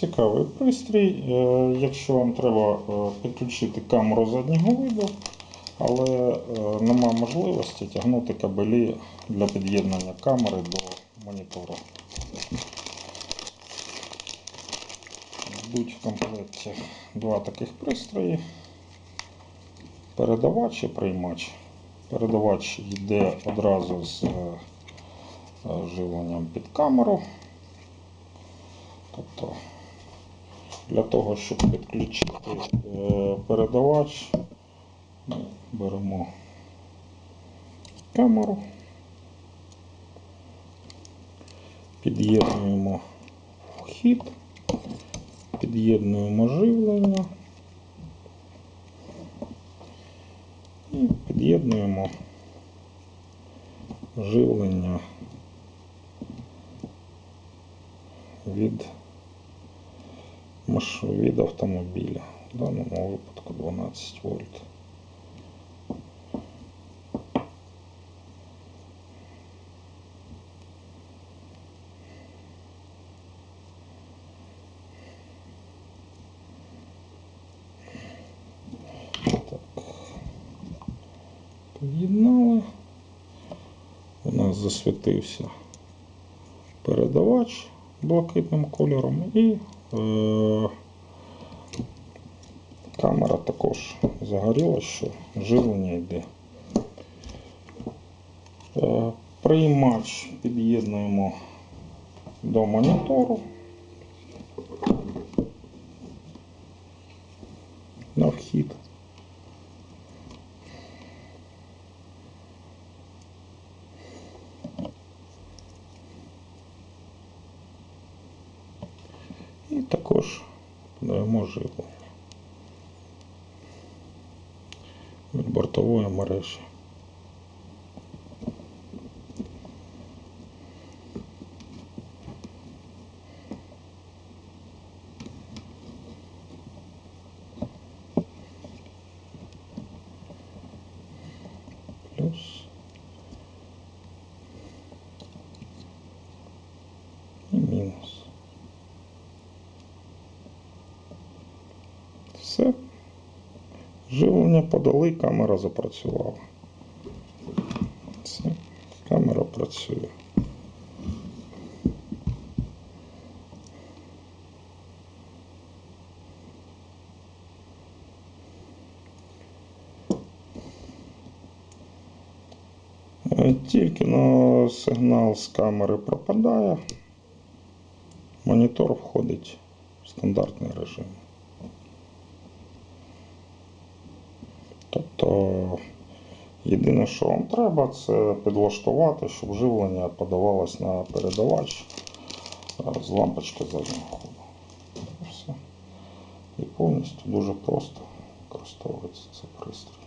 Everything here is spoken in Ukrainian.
Цікавий пристрій. Е, Якщо вам треба е, підключити камеру заднього виду, але е, нема можливості тягнути кабелі для під'єднання камери до монітору. Йдуть в комплекті два таких пристрої. Передавач і приймач. Передавач йде одразу з живленням під камеру. Тобто для того, щоб підключити е, передавач, ми беремо камеру, під'єднуємо вхід, під'єднуємо живлення. І під'єднуємо живлення від маш- від автомобіля. В даному випадку 12 вольт. Під'єднали. У нас засвітився передавач блакитним кольором і камера також загоріла, що живлення йде. Е, приймач під'єднуємо до монітору. На вхід. І також подаємо живлення від бортової мережі. Плюс і Все. Живлення подали, камера запрацювала. Все. Камера працює. Е, Тільки но сигнал з камери пропадає, монітор входить в стандартний режим. Тобто єдине, що вам треба, це підлаштувати, щоб живлення подавалось на передавач е, з лампочки заднього ходу. І. І повністю дуже просто використовується цей пристрій.